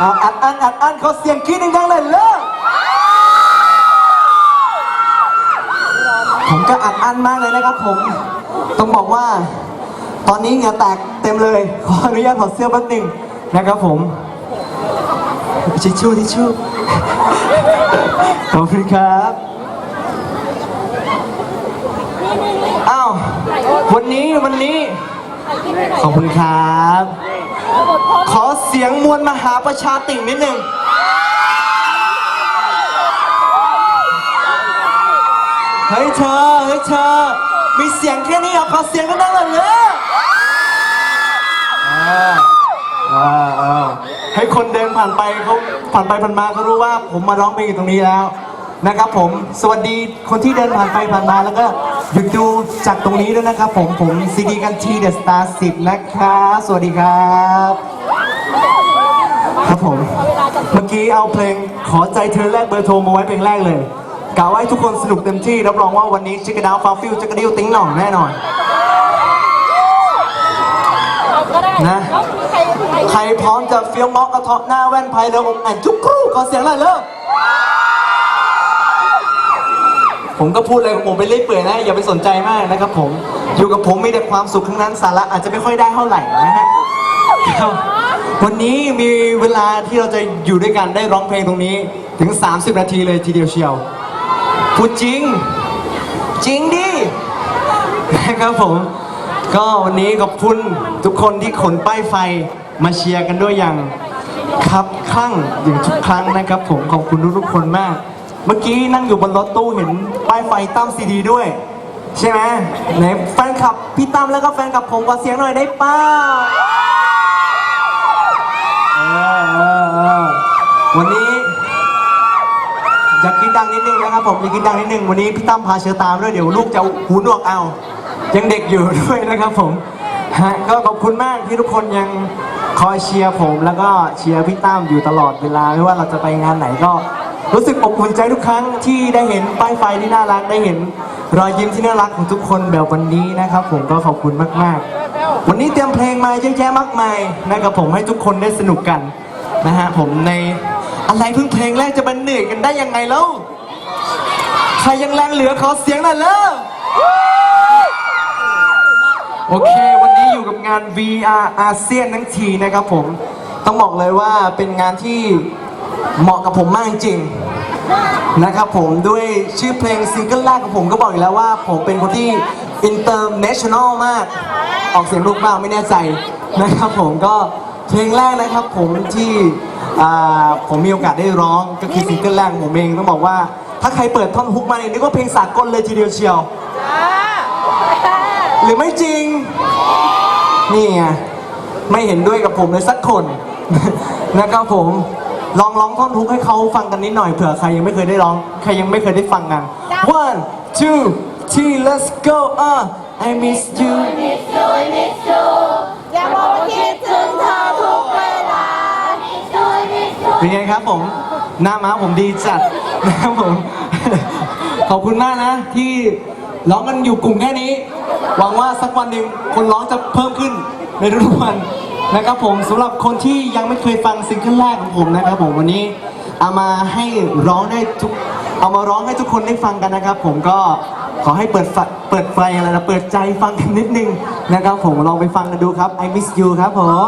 เอาอัดอันอัดอันเขาเสียงกรี๊ดดังๆเลยเลิกผมก็อัดอันมากเลยนะครับผม ต้องบอกว่า ตอนนี้เหงื่อแตกเต็มเลย ขออนุญาตถอดเสื้อแป๊บหนึงนะครับผมทิชชู่ทิชชู่ขอบคุณครับอ้าววันนี้วันนี้ขอบคุณครับ ขอเสียงมวลมหาประชาติ่งนิดหนึ่งเฮ้ยเธอเฮ้ยเธอ มีเสียงแค่นี้เหรอขอเสียงกันดังๆเลยเลยอ่าอ่าอ่าให้คนเดินผ่านไปเขาผ่านไปผ่านมาเขารู้ว่าผมมาร้องเพลงอยู่ตรงนี้แล้วนะครับผม สวัสดีคนที่เดินผ่านไปผ่านมาแล้วก็หยุดดูจากตรงนี้ด้วยนะครับผม ผมซีดีกันทีเดอะสตาร์สิบนะครับ สวัสดีครับ ผม เมื่อกี้เอาเพลงขอใจเธอแลกเบอร์โทรมาไว้เพลงแรกเลยกะว่าให้ทุกคนสนุกเต็มที่ รับรองว่าวันนี้ชิคกี้ดาวฟาฟิลจิกกดิวติ้งหน่องแน่นอนก็ได้นะแล้วมีใครใครใครพร้อมจะเฟี้ยวม็อกกระเทาะหน้าแว่นไพ่เรือองค์แอนจุกครู่ขอเสียงหน่อยเร็วผมก็พูดเลยของผมไปเรื่อยเปื่อยนะ อย่าไปสนใจมากนะครับผม อยู่กับผมมีแต่ความสุขทั้งนั้นสาระอาจจะไม่ค่อยได้เท่าไหร่นะฮะครับ วันนี้มีเวลาที่เราจะอยู่ด้วยกันได้ร้องเพลงตรงนี้ถึง 30 นาทีเลยทีเดียวเชียวพูดจริง จริงดินะครับผม ก็วันนี้ขอบคุณทุกคนที่ขนป้ายไฟมาเชียร์กันด้วยอย่างครับคลั่งอย่างทุกครั้งนะครับผมขอบคุณทุกๆคนมาก เมื่อกี้นั่งอยู่บนรถตู้เห็นป้ายไฟตั้มซีดีด้วย ใช่ไหมไหนแฟนคลับพี่ตั้มแล้วก็แฟนคลับผมขอเสียงหน่อยได้ป้าเออเออเออวันนี้ อยากกินดังนิดนึงนะครับ ผมอยากกินดังนิดนึงวันนี้พี่ตั้มพาเชิญตามด้วยเดี๋ยวลูกจะหูหนวกเอา ยังเด็กอยู่ด้วยนะครับผมฮะก็ขอบคุณมากที่ทุกคนยังคอยเชียร์ผมแล้วก็เชียร์พี่ตั้มอยู่ตลอดเวลาไม่ว่าเราจะไปงานไหนก็รู้สึกอบอุ่นใจทุกครั้งที่ได้เห็นป้ายไฟที่น่ารักได้เห็นรอยยิ้มที่น่ารักของทุกคนแบบวันนี้นะครับ ผมก็ขอบคุณมากๆ วันนี้เตรียมเพลงมาเยอะแยะมากมายนะครับผมให้ทุกคนได้สนุกกันนะฮะผมในอะไรเพิ่งเพลงแรกจะมาเหนื่อยกันได้ยังไงแล้ว ใครยังแรงเหลือขอเสียงหน่อยเร็วโอเค วันนี้อยู่กับงาน VR อาเซียนทั้งทีนะครับผม ต้องบอกเลยว่าเป็นงานที่เหมาะกับผมมากจริงนะครับผมด้วยชื่อเพลงซิงเกิลแรกของผมก็บอกอยู่แล้วว่า ผมเป็นคนที่ international มาก ออกเสียงลูกเปล่าไม่แน่ใจนะครับผมก็เพลงแรกนะครับผมที่ผมมีโอกาสได้ร้องก็คือซิงเกิลแรกของผมเองต้องบอกว่า ถ้าใครเปิดท่อนฮุกมาเนี่ยนึกว่าเพลงสากลเลยทีเดียวเชียว หรือไม่จริง นี่ไง ไม่เห็นด้วยกับผมเลยสักคน นะครับผม ลองร้องท่อนฮุกให้เขาฟังกันนิดหน่อยเผื่อใครยังไม่เคยได้ร้อง ใครยังไม่เคยได้ฟังกัน one two three let's go uh I miss you อย่าบอกว่าคิดถึงเธอทุกเวลาเป็นไงครับผม หน้าม้าผมดีจัดนะครับผม ขอบคุณมากนะ ที่ร้องกันอยู่กลุ่มแค่นี้ หวังว่าสักวันหนึ่งคนร้องจะเพิ่มขึ้นในทุกๆวันนะครับผมสำหรับคนที่ยังไม่เคยฟังซิงเกิลแรกของผมนะครับผมวันนี้เอามาให้ร้องได้ทุกเอามาร้องให้ทุกคนได้ฟังกันนะครับ ผมก็ขอให้เปิดเปิดไฟอะไรนะเปิดใจฟังกันนิดนึงนะครับผมลองไปฟังกันดูครับ I miss you ครับผม